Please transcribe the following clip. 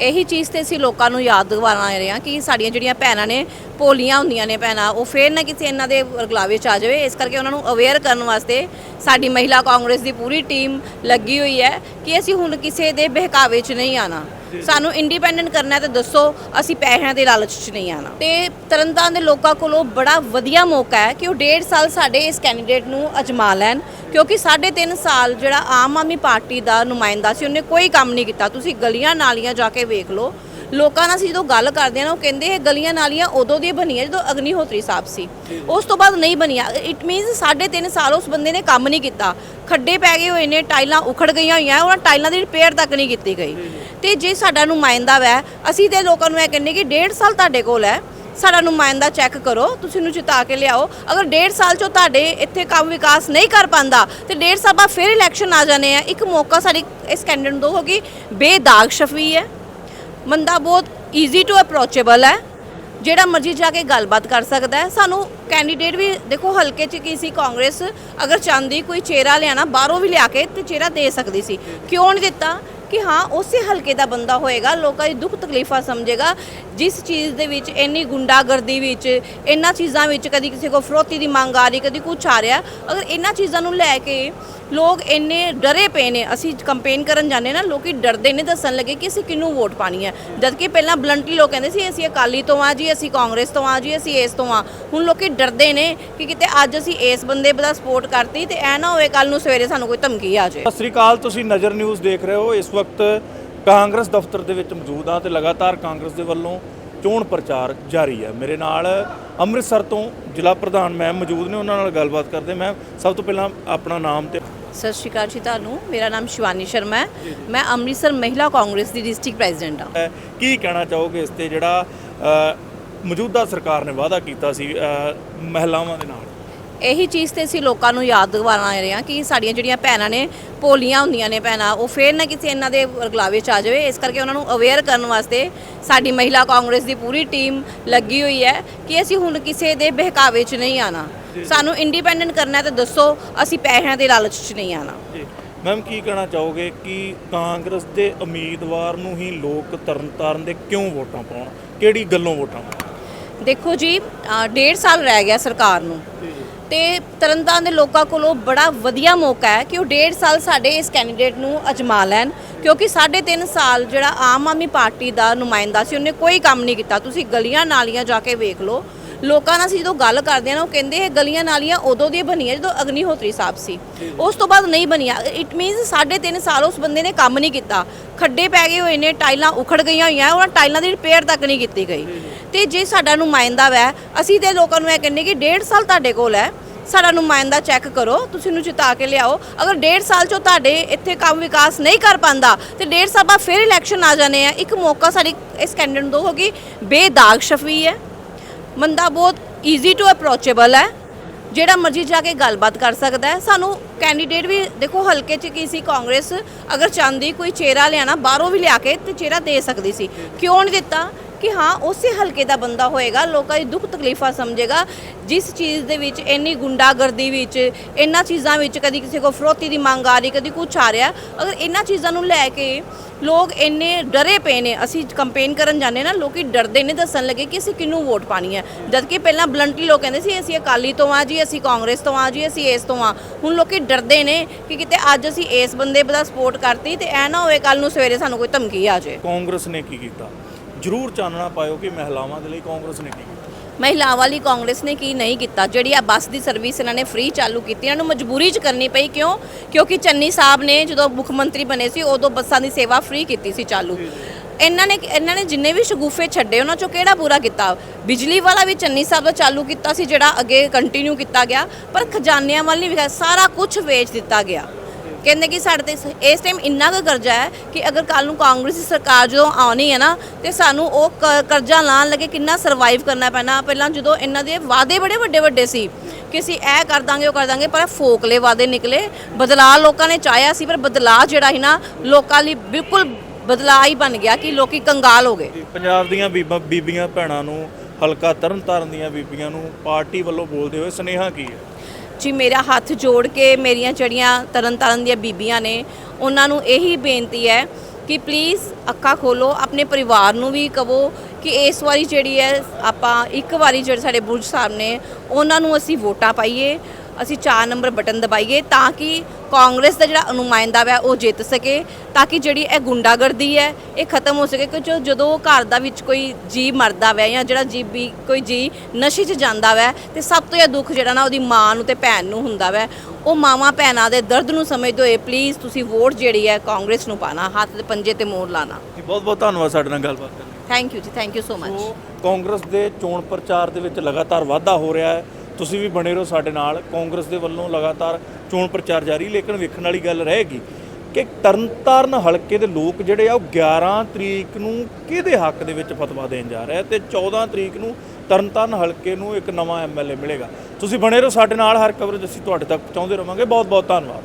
ਇਹੀ ਚੀਜ਼ ਤੇ ਅਸੀਂ ਲੋਕਾਂ ਨੂੰ ਯਾਦ ਦਿਵਾਉਣਾ ਰਹੇ ਹਾਂ ਕਿ ਸਾਡੀਆਂ ਜਿਹੜੀਆਂ ਭੈਣਾਂ ਨੇ, ਭੋਲੀਆਂ ਹੁੰਦੀਆਂ ਨੇ ਭੈਣਾਂ, ਉਹ ਫੇਰ ਨਾ ਕਿਸੇ ਇਹਨਾਂ ਦੇ ਵਰਗਲਾਵੇ ਚ ਆ ਜਾਵੇ। ਇਸ ਕਰਕੇ ਉਹਨਾਂ ਨੂੰ ਅਵੇਅਰ ਕਰਨ ਵਾਸਤੇ ਸਾਡੀ ਮਹਿਲਾ ਕਾਂਗਰਸ ਦੀ ਪੂਰੀ ਟੀਮ ਲੱਗੀ ਹੋਈ ਹੈ ਕਿ ਅਸੀਂ ਹੁਣ ਕਿਸੇ ਦੇ ਬਹਿਕਾਵੇ 'ਚ ਨਹੀਂ ਆਣਾ ਸਾਨੂੰ ਇੰਡੀਪੈਂਡੈਂਟ ਕਰਨਾ ਹੈ ਤੇ ਦੱਸੋ, ਅਸੀਂ ਪੈਸਿਆਂ ਦੇ ਲਾਲਚ 'ਚ ਨਹੀਂ ਆਣਾ ਤੇ ਤਰਨਤਾਰਨ ਦੇ ਲੋਕਾਂ ਕੋਲੋਂ ਬੜਾ ਵਧੀਆ ਮੌਕਾ ਹੈ ਕਿ ਉਹ ਡੇਢ ਸਾਲ ਸਾਡੇ ਇਸ ਕੈਂਡੀਡੇਟ ਨੂੰ ਅਜਮਾ ਲੈਣ, ਕਿਉਂਕਿ ਸਾਢੇ ਤਿੰਨ ਸਾਲ ਜਿਹੜਾ ਆਮ ਆਦਮੀ ਪਾਰਟੀ ਦਾ ਨੁਮਾਇੰਦਾ ਸੀ, ਉਹਨੇ ਕੋਈ ਕੰਮ ਨਹੀਂ ਕੀਤਾ। ਤੁਸੀਂ ਗਲੀਆਂ ਨਾਲੀਆਂ ਜਾ ਕੇ ਵੇਖ ਲਓ ਲੋਕਾਂ ਨਾਲ ਅਸੀਂ ਜਦੋਂ ਗੱਲ ਕਰਦੇ ਆ ਨਾ, ਉਹ ਕਹਿੰਦੇ ਇਹ ਗਲੀਆਂ ਨਾਲੀਆਂ ਉਦੋਂ ਦੀਆਂ ਬਣੀਆਂ ਜਦੋਂ ਅਗਨੀਹੋਤਰੀ ਸਾਹਿਬ ਸੀ। ਉਸ ਤੋਂ ਬਾਅਦ ਨਹੀਂ ਬਣੀਆਂ। ਇਟ ਮੀਨਸ ਸਾਢੇ ਤਿੰਨ ਸਾਲ ਉਸ ਬੰਦੇ ਨੇ ਕੰਮ ਨਹੀਂ ਕੀਤਾ। ਖੱਡੇ ਪੈ ਗਏ ਹੋਏ ਨੇ, ਟਾਈਲਾਂ ਉਖੜ ਗਈਆਂ ਹੋਈਆਂ, ਉਹਨਾਂ ਟਾਈਲਾਂ ਦੀ ਰਿਪੇਅਰ ਤੱਕ ਨਹੀਂ ਕੀਤੀ ਗਈ। ਤੇ ਜੇ ਸਾਡਾ ਨੁਮਾਇੰਦਾ ਵੈ, ਅਸੀਂ ਤੇ ਲੋਕਾਂ ਨੂੰ ਇਹ ਕਹਿੰਦੇ ਕਿ ਡੇਢ ਸਾਲ ਤੁਹਾਡੇ ਕੋਲ ਹੈ। ਸਾਡਾ ਨੁਮਾਇੰਦਾ ਚੈੱਕ ਕਰੋ, ਤੁਸੀਂ ਨੂੰ ਚਿਤਾ ਕੇ ਲਿਆਓ। ਅਗਰ ਡੇਢ ਸਾਲ ਚੋਂ ਤੁਹਾਡੇ ਇੱਥੇ ਕੰਮ ਵਿਕਾਸ ਨਹੀਂ ਕਰ ਪਾਂਦਾ ਤੇ ਡੇਢ ਸਾਲ ਬਾਅਦ ਫਿਰ ਇਲੈਕਸ਼ਨ ਆ ਜਾਣੇ ਆ। ਇੱਕ ਮੌਕਾ ਸਾਡੀ ਇਸ ਕੈਂਡੀਡੇਟ ਨੂੰ ਦੋ ਹੋਗੀ ਬੇਦਾਗ ਸ਼ਫੀ ਹੈ। ਬੰਦਾ ਬਹੁਤ ਈਜ਼ੀ ਟੂ ਅਪਰੋਚੇਬਲ ਹੈ। ਜਿਹੜਾ ਮਰਜ਼ੀ ਜਾ ਕੇ ਗੱਲਬਾਤ ਕਰ ਸਕਦਾ ਹੈ। ਸਾਨੂੰ ਕੈਂਡੀਡੇਟ ਵੀ ਦੇਖੋ ਹਲਕੇ 'ਚ ਕੀ ਸੀ, ਕਾਂਗਰਸ ਅਗਰ ਚਾਹੁੰਦੀ ਕੋਈ ਚਿਹਰਾ ਲਿਆਣਾ, ਬਾਹਰੋਂ ਵੀ ਲਿਆ ਕੇ ਤੇ ਚਿਹਰਾ ਦੇ ਸਕਦੀ ਸੀ। ਕਿਉਂ ਨਹੀਂ ਦਿੱਤਾ? ਕਿ ਹਾਂ, ਉਸੇ ਹਲਕੇ ਦਾ ਬੰਦਾ ਹੋਏਗਾ, ਲੋਕਾਂ ਦੀ ਦੁੱਖ ਤਕਲੀਫਾਂ ਸਮਝੇਗਾ। ਜਿਸ ਚੀਜ਼ ਦੇ ਵਿੱਚ ਇੰਨੀ ਗੁੰਡਾਗਰਦੀ ਵਿੱਚ ਇਹਨਾਂ ਚੀਜ਼ਾਂ ਵਿੱਚ ਕਦੀ ਕਿਸੇ ਕੋ ਫਰੋਤੀ ਦੀ ਮੰਗ ਆ ਰਹੀ, ਕਦੀ ਕੁਛ ਆ ਰਿਹਾ। ਅਗਰ ਇਹਨਾਂ ਚੀਜ਼ਾਂ ਨੂੰ ਲੈ ਕੇ ਲੋਕ ਇੰਨੇ ਡਰੇ ਪਏ ਨੇ, ਅਸੀਂ ਕੰਪੇਨ ਕਰਨ ਜਾਂਦੇ ਨਾ, ਲੋਕੀ ਡਰਦੇ ਨੇ ਦੱਸਣ ਲੱਗੇ ਕਿ ਅਸੀਂ ਕਿਹਨੂੰ ਵੋਟ ਪਾਣੀ ਹੈ। ਜਦ ਕਿ ਪਹਿਲਾਂ ਬਲੰਟਲੀ ਲੋਕ ਕਹਿੰਦੇ ਸੀ, ਅਸੀਂ ਅਕਾਲੀ ਤੋਂ ਆ ਜੀ, ਅਸੀਂ ਕਾਂਗਰਸ ਤੋਂ ਆ ਜੀ, ਅਸੀਂ ਇਸ ਤੋਂ ਆ ਹੁਣ ਲੋਕੀ ਡਰਦੇ ਨੇ ਕਿ ਕਿਤੇ ਅੱਜ ਅਸੀਂ ਇਸ ਬੰਦੇ ਦਾ ਸਪੋਰਟ ਕਰਤੀ ਤੇ ਐ ਨਾ ਹੋਵੇ ਕੱਲ ਨੂੰ ਸਵੇਰੇ ਸਾਨੂੰ ਕੋਈ ਧਮਕੀ ਆ ਜਾਏ। ਸਤਿ ਸ੍ਰੀ ਅਕਾਲ, ਤੁਸੀਂ ਨਜ਼ਰ ਨਿਊਜ਼ ਦੇਖ ਰਹੇ ਹੋ। ਇਸ ਵਕਤ ਕਾਂਗਰਸ ਦਫ਼ਤਰ ਦੇ ਵਿੱਚ ਮੌਜੂਦ ਹਾਂ ਤੇ ਲਗਾਤਾਰ ਕਾਂਗਰਸ ਦੇ ਵੱਲੋਂ ਚੋਣ ਪ੍ਰਚਾਰ ਜਾਰੀ ਹੈ। ਮੇਰੇ ਨਾਲ ਅੰਮ੍ਰਿਤਸਰ ਤੋਂ ਜ਼ਿਲ੍ਹਾ ਪ੍ਰਧਾਨ ਮੈਮ ਮੌਜੂਦ ਨੇ, ਉਹਨਾਂ ਨਾਲ ਗੱਲਬਾਤ ਕਰਦੇ ਮੈਂ ਸਭ ਤੋਂ ਪਹਿਲਾਂ ਆਪਣਾ ਨਾਮ ਤੇ ਸਤਿ ਸ਼੍ਰੀ ਅਕਾਲ ਜੀ ਤੁਹਾਨੂੰ। ਮੇਰਾ ਨਾਮ ਸ਼ਿਵਾਨੀ ਸ਼ਰਮਾ ਹੈ। ਮੈਂ ਅੰਮ੍ਰਿਤਸਰ ਮਹਿਲਾ ਕਾਂਗਰਸ ਦੀ ਡਿਸਟ੍ਰਿਕਟ ਪ੍ਰੈਜ਼ੀਡੈਂਟ ਹਾਂ। ਕੀ ਕਹਿਣਾ ਚਾਹੋਗੇ ਇਸ ਤੇ ਜਿਹੜਾ ਮੌਜੂਦਾ ਸਰਕਾਰ ਨੇ ਵਾਅਦਾ ਕੀਤਾ ਸੀ ਮਹਿਲਾਵਾਂ ਦੇ ਨਾਲ? ਇਹੀ ਚੀਜ਼ ਤੇ ਅਸੀਂ ਲੋਕਾਂ ਨੂੰ ਯਾਦ ਦਿਵਾਉਣਾ ਰਹੇ ਹਾਂ ਕਿ ਸਾਡੀਆਂ ਜਿਹੜੀਆਂ ਭੈਣਾਂ ਨੇ ਭੋਲੀਆਂ ਹੁੰਦੀਆਂ ਨੇ ਭੈਣਾਂ ਉਹ ਫੇਰ ਨਾ ਕਿਸੇ ਇਹਨਾਂ ਦੇ ਵਰਗਲਾਵੇ ਚ ਆ ਜਾਵੇ। ਇਸ ਕਰਕੇ ਉਹਨਾਂ ਨੂੰ ਅਵੇਅਰ ਕਰਨ ਵਾਸਤੇ ਸਾਡੀ ਮਹਿਲਾ ਕਾਂਗਰਸ ਦੀ ਪੂਰੀ ਟੀਮ ਲੱਗੀ ਹੋਈ ਹੈ ਕਿ ਅਸੀਂ ਹੁਣ ਕਿਸੇ ਦੇ ਬਹਿਕਾਵੇ 'ਚ ਨਹੀਂ ਆਣਾ ਸਾਨੂੰ ਇੰਡੀਪੈਂਡੈਂਟ ਕਰਨਾ ਤੇ ਦੱਸੋ ਅਸੀਂ ਪੈਸਿਆਂ ਦੇ ਲਾਲਚ 'ਚ ਨਹੀਂ ਆਣਾ ਮੈਮ ਕੀ ਕਹਿਣਾ ਚਾਹੋਗੇ ਕਿ ਕਾਂਗਰਸ ਦੇ ਉਮੀਦਵਾਰ ਨੂੰ ਹੀ ਲੋਕ ਤਰਨਤਾਰਨ ਦੇ ਕਿਉਂ ਵੋਟਾਂ ਪਾਉਣ? ਕਿਹੜੀ ਗੱਲੋਂ ਵੋਟਾਂ ਪਾਉਣ? ਦੇਖੋ ਜੀ ਡੇਢ ਸਾਲ ਰਹਿ ਗਿਆ ਸਰਕਾਰ ਨੂੰ। ਤੇ ਤਰਨਤਾਰਨ ਦੇ ਲੋਕਾਂ ਕੋਲੋਂ ਬੜਾ ਵਧੀਆ ਮੌਕਾ ਹੈ ਕਿ ਉਹ ਡੇਢ ਸਾਲ ਸਾਡੇ ਇਸ ਕੈਂਡੀਡੇਟ ਨੂੰ ਅਜਮਾ ਲੈਣ ਕਿਉਂਕਿ ਸਾਢੇ ਤਿੰਨ ਸਾਲ ਜਿਹੜਾ ਆਮ ਆਦਮੀ ਪਾਰਟੀ ਦਾ ਨੁਮਾਇੰਦਾ ਸੀ ਉਹਨੇ ਕੋਈ ਕੰਮ ਨਹੀਂ ਕੀਤਾ। ਤੁਸੀਂ ਗਲੀਆਂ ਨਾਲੀਆਂ ਜਾ ਕੇ ਵੇਖ ਲਓ ਲੋਕਾਂ ਨਾਲ ਅਸੀਂ ਜਦੋਂ ਗੱਲ ਕਰਦੇ ਆ ਨਾ, ਉਹ ਕਹਿੰਦੇ ਇਹ ਗਲੀਆਂ ਨਾਲੀਆਂ ਉਦੋਂ ਦੀਆਂ ਬਣੀਆਂ, ਜਦੋਂ ਅਗਨੀਹੋਤਰੀ ਸਾਹਿਬ ਸੀ। ਉਸ ਤੋਂ ਬਾਅਦ ਨਹੀਂ ਬਣੀਆਂ। ਇਟ ਮੀਨਸ ਸਾਢੇ ਤਿੰਨ ਸਾਲ ਉਸ ਬੰਦੇ ਨੇ ਕੰਮ ਨਹੀਂ ਕੀਤਾ। ਖੱਡੇ ਪੈ ਗਏ ਹੋਏ ਨੇ, ਟਾਈਲਾਂ ਉਖੜ ਗਈਆਂ ਹੋਈਆਂ, ਉਹਨਾਂ ਟਾਈਲਾਂ ਦੀ ਰਿਪੇਅਰ ਤੱਕ ਨਹੀਂ ਕੀਤੀ ਗਈ। ਤੇ ਜੇ ਸਾਡਾ ਨੁਮਾਇੰਦਾ ਵੈ, ਅਸੀਂ ਤੇ ਲੋਕਾਂ ਨੂੰ ਇਹ ਕਹਿੰਦੇ ਕਿ ਡੇਢ ਸਾਲ ਤੁਹਾਡੇ ਕੋਲ ਹੈ। ਸਾਡਾ ਨੁਮਾਇੰਦਾ ਚੈੱਕ ਕਰੋ, ਤੁਸੀਂ ਨੂੰ ਚਿਤਾ ਕੇ ਲਿਆਓ। ਅਗਰ ਡੇਢ ਸਾਲ ਚੋਂ ਤੁਹਾਡੇ ਇੱਥੇ ਕੰਮ ਵਿਕਾਸ ਨਹੀਂ ਕਰ ਪਾਂਦਾ ਤੇ ਡੇਢ ਸਾਲ ਬਾਅਦ ਫਿਰ ਇਲੈਕਸ਼ਨ ਆ ਜਾਣੇ ਆ। ਇੱਕ ਮੌਕਾ ਸਾਡੀ ਇਸ ਕੈਂਡੀਡੇਟ ਨੂੰ ਦੋ ਹੋਗੀ ਬੇਦਾਗ ਸ਼ਫੀ ਹੈ। ਬੰਦਾ ਬਹੁਤ ਈਜ਼ੀ ਟੂ ਅਪਰੋਚੇਬਲ ਹੈ। ਜਿਹੜਾ ਮਰਜ਼ੀ ਜਾ ਕੇ ਗੱਲਬਾਤ ਕਰ ਸਕਦਾ ਹੈ। ਸਾਨੂੰ ਕੈਂਡੀਡੇਟ ਵੀ ਦੇਖੋ ਹਲਕੇ 'ਚ ਕੀ ਸੀ, ਕਾਂਗਰਸ ਅਗਰ ਚਾਹੁੰਦੀ ਕੋਈ ਚਿਹਰਾ ਲਿਆਣਾ ਬਾਹਰੋਂ ਵੀ ਲਿਆ ਕੇ ਤੇ ਚਿਹਰਾ ਦੇ ਸਕਦੀ ਸੀ। ਕਿਉਂ ਨਹੀਂ ਦਿੱਤਾ? ਕਿ ਹਾਂ, ਉਸੇ ਹਲਕੇ ਦਾ ਬੰਦਾ ਹੋਏਗਾ, ਲੋਕਾਂ ਦੀ ਦੁੱਖ ਤਕਲੀਫਾਂ ਸਮਝੇਗਾ, ਜਿਸ ਚੀਜ਼ ਦੇ ਵਿੱਚ ਇੰਨੀ ਗੁੰਡਾਗਰਦੀ ਵਿੱਚ ਇਹਨਾਂ ਚੀਜ਼ਾਂ ਵਿੱਚ ਕਦੀ ਕਿਸੇ ਕੋ ਫਰੋਤੀ ਦੀ ਮੰਗ ਆ ਰਹੀ, ਕਦੀ ਕੁਛ ਆ ਰਿਹਾ, ਅਗਰ ਇਹਨਾਂ ਚੀਜ਼ਾਂ ਨੂੰ ਲੈ ਕੇ ਲੋਕ ਇੰਨੇ ਡਰੇ ਪਏ ਨੇ, ਅਸੀਂ ਕੰਪੇਨ ਕਰਨ ਜਾਂਦੇ ਨਾ, ਲੋਕੀ ਡਰਦੇ ਨੇ ਦੱਸਣ ਲੱਗੇ ਕਿ ਅਸੀਂ ਕਿਹਨੂੰ ਵੋਟ ਪਾਣੀ ਹੈ। ਜਦ ਕਿ ਪਹਿਲਾਂ ਬਲੰਟਲੀ ਲੋਕ ਕਹਿੰਦੇ ਸੀ, ਅਸੀਂ ਅਕਾਲੀ ਤੋਂ ਆ ਜੀ, ਅਸੀਂ ਕਾਂਗਰਸ ਤੋਂ ਆ ਜੀ, ਅਸੀਂ ਇਸ ਤੋਂ ਆ ਹੁਣ ਲੋਕੀ ਡਰਦੇ ਨੇ ਕਿ ਕਿਤੇ ਅੱਜ ਅਸੀਂ ਇਸ ਬੰਦੇ ਦਾ ਸਪੋਰਟ ਕਰਤੀ ਤੇ ਐ ਨਾ ਹੋਵੇ ਕੱਲ ਨੂੰ ਸਵੇਰੇ ਸਾਨੂੰ ਕੋਈ ਧਮਕੀ ਆ ਜਾਏ। ਕਾਂਗਰਸ ਨੇ ਕੀ ਕੀਤਾ? ਜ਼ਰੂਰ ਚਾਨਣਾ ਪਾਇਓ ਕਿ ਮਹਿਲਾਵਾਂ ਦੇ ਲਈ ਕਾਂਗਰਸ ਨੇ ਕੀ ਕੀਤਾ। ਮਹਿਲਾਵਾਂ ਵਾਲੀ ਕਾਂਗਰਸ ਨੇ ਕੀ ਨਹੀਂ ਕੀਤਾ? ਜਿਹੜੀ ਆ ਬੱਸ ਦੀ ਸਰਵਿਸ ਇਹਨਾਂ ਨੇ ਫ੍ਰੀ ਚਾਲੂ ਕੀਤੀ ਇਹਨਾਂ ਨੂੰ ਮਜਬੂਰੀ 'ਚ ਕਰਨੀ ਪਈ ਕਿਉਂ? ਕਿਉਂਕਿ ਚੰਨੀ ਸਾਹਿਬ ਨੇ ਜਦੋਂ ਮੁੱਖ ਮੰਤਰੀ ਬਣੇ ਸੀ ਉਦੋਂ ਬੱਸਾਂ ਦੀ ਸੇਵਾ ਫ੍ਰੀ ਕੀਤੀ ਸੀ ਚਾਲੂ। ਇਹਨਾਂ ਨੇ ਇਹਨਾਂ ਨੇ ਜਿੰਨੇ ਵੀ ਸ਼ਗੂਫੇ ਛੱਡੇ ਉਹਨਾਂ ਚੋਂ ਕਿਹੜਾ ਪੂਰਾ ਕੀਤਾ? ਬਿਜਲੀ ਵਾਲਾ ਵੀ ਚੰਨੀ ਸਾਹਿਬ ਦਾ ਚਾਲੂ ਕੀਤਾ ਸੀ ਜਿਹੜਾ ਅੱਗੇ ਕੰਟੀਨਿਊ ਕੀਤਾ ਗਿਆ ਪਰ ਖਜ਼ਾਨਿਆਂ ਵੱਲ ਨਹੀਂ ਵਿਖਿਆ ਸਾਰਾ ਕੁਝ ਵੇਚ ਦਿੱਤਾ ਗਿਆ। ਕਹਿੰਦੇ ਕਿ ਸਾਡੇ ਤੇ ਸ- ਇਸ ਟਾਈਮ ਇੰਨਾ ਕੁ ਕਰਜ਼ਾ ਹੈ ਕਿ ਅਗਰ ਕੱਲ ਨੂੰ ਕਾਂਗਰਸ ਦੀ ਸਰਕਾਰ ਜਦੋਂ ਆਉਣੀ ਹੈ ਨਾ, ਤੇ ਸਾਨੂੰ ਉਹ ਕ- ਕਰਜ਼ਾ ਲਾਣ ਲੱਗੇ ਕਿੰਨਾ ਸਰਵਾਈਵ ਕਰਨਾ ਪੈਣਾ। ਪਹਿਲਾਂ ਜਦੋਂ ਇਹਨਾਂ ਦੇ ਵਾਅਦੇ ਬੜੇ ਵੱਡੇ ਵੱਡੇ ਸੀ ਕਿ ਅਸੀਂ ਇਹ ਕਰ ਦਾਂਗੇ, ਉਹ ਕਰ ਦਾਂਗੇ, ਪਰ ਫੋਕਲੇ ਵਾਅਦੇ ਨਿਕਲੇ। ਬਦਲਾਅ ਲੋਕਾਂ ਨੇ ਚਾਹਿਆ ਸੀ, ਪਰ ਬਦਲਾਅ ਜਿਹੜਾ ਸੀ ਨਾ, ਲੋਕਾਂ ਲਈ ਬਿਲਕੁਲ ਬਦਲਾਅ ਹੀ ਬਣ ਗਿਆ ਕਿ ਲੋਕੀ ਕੰਗਾਲ ਹੋ ਗਏ। ਪੰਜਾਬ ਦੀਆਂ ਬੀਬਾ ਬੀਬੀਆਂ ਭੈਣਾਂ ਨੂੰ ਹਲਕਾ ਤਰਨਤਾਰਨ ਦੀਆਂ ਬੀਬੀਆਂ ਨੂੰ ਪਾਰਟੀ ਵੱਲੋਂ ਬੋਲਦੇ ਹੋਏ ਸੁਨੇਹਾ ਕੀ ਹੈ? ਜੀ ਮੇਰਾ ਹੱਥ ਜੋੜ ਕੇ ਮੇਰੀਆਂ ਜਿਹੜੀਆਂ ਤਰਨਤਾਰਨ ਦੀਆਂ ਬੀਬੀਆਂ ਨੇ, ਉਹਨਾਂ ਨੂੰ ਇਹੀ ਬੇਨਤੀ ਹੈ ਕਿ ਪਲੀਜ਼ ਅੱਖਾਂ ਖੋਲੋ, ਆਪਣੇ ਪਰਿਵਾਰ ਨੂੰ ਵੀ ਕਹੋ ਕਿ ਇਸ ਵਾਰੀ ਜਿਹੜੀ ਹੈ ਆਪਾਂ ਇੱਕ ਵਾਰੀ ਜਿਹੜੇ ਸਾਡੇ ਬੁਰਜ ਸਾਹਿਬ ਨੇ, ਉਹਨਾਂ ਨੂੰ ਅਸੀਂ ਵੋਟਾਂ ਪਾਈਏ, ਅਸੀਂ 4 ਨੰਬਰ ਬਟਨ ਦਬਾਈਏ ਤਾਂ ਕਿ ਕਾਂਗਰਸ ਦਾ ਜਿਹੜਾ ਨੁਮਾਇੰਦਾ ਵੈ ਉਹ ਜਿੱਤ ਸਕੇ ਤਾਂ ਕਿ ਜਿਹੜੀ ਇਹ ਗੁੰਡਾਗਰਦੀ ਹੈ ਇਹ ਖਤਮ ਹੋ ਸਕੇ। ਕਿ ਜੋ ਜਦੋਂ ਘਰ ਦਾ ਵਿੱਚ ਕੋਈ ਜੀ ਮਰਦਾ ਵੈ ਜਾਂ ਜਿਹੜਾ ਜੀ ਵੀ ਕੋਈ ਜੀ ਨਸ਼ੇ 'ਚ ਜਾਂਦਾ ਵੈ ਤੇ ਸਭ ਤੋਂ ਜ਼ਿਆਦਾ ਦੁੱਖ ਜਿਹੜਾ ਨਾ ਉਹਦੀ ਮਾਂ ਨੂੰ ਤੇ ਭੈਣ ਨੂੰ ਹੁੰਦਾ ਵੈ ਉਹ ਮਾਵਾਂ ਭੈਣਾਂ ਦੇ ਦਰਦ ਨੂੰ ਸਮਝਦੇ ਹੋਏ ਪਲੀਜ਼ ਤੁਸੀਂ ਵੋਟ ਜਿਹੜੀ ਹੈ ਕਾਂਗਰਸ ਨੂੰ ਪਾਣਾ ਹੱਥ ਦੇ ਪੰਜੇ ਤੇ ਮੋਹਰ ਲਾਣਾ। ਜੀ ਬਹੁਤ ਬਹੁਤ ਧੰਨਵਾਦ ਸਾਡੇ ਨਾਲ ਗੱਲਬਾਤ ਕਰਨ ਲਈ। Thank you ji thank you so much Congress ਦੇ ਚੋਣ ਪ੍ਰਚਾਰ ਦੇ ਵਿੱਚ ਲਗਾਤਾਰ ਵਾਧਾ ਹੋ ਰਿਹਾ ਹੈ। ਤੁਸੀਂ ਵੀ ਬਣੇ ਰਹੋ ਸਾਡੇ ਨਾਲ। ਕਾਂਗਰਸ ਦੇ ਵੱਲੋਂ ਲਗਾਤਾਰ ਚੋਣ ਪ੍ਰਚਾਰ ਜਾਰੀ, ਲੇਕਿਨ ਵੇਖਣ ਵਾਲੀ ਗੱਲ ਰਹੇਗੀ ਕਿ ਤਰਨਤਾਰਨ ਹਲਕੇ ਦੇ ਲੋਕ ਜਿਹੜੇ ਆ, ਉਹ 11 ਤਰੀਕ ਨੂੰ ਕਿਹਦੇ ਹੱਕ ਦੇ ਵਿੱਚ ਫਤਵਾ ਦੇਣ ਜਾ ਰਿਹਾ ਤੇ 14 ਤਰੀਕ ਨੂੰ ਤਰਨਤਾਰਨ ਹਲਕੇ ਨੂੰ ਇੱਕ ਨਵਾਂ ਐਮਐਲਏ ਮਿਲੇਗਾ। ਤੁਸੀਂ ਬਣੇ ਰਹੋ ਸਾਡੇ ਨਾਲ, ਹਰ ਕਵਰੇਜ ਅਸੀਂ ਤੁਹਾਡੇ ਤੱਕ ਪਹੁੰਚਾਉਂਦੇ ਰਵਾਂਗੇ। ਬਹੁਤ ਬਹੁਤ ਧੰਨਵਾਦ।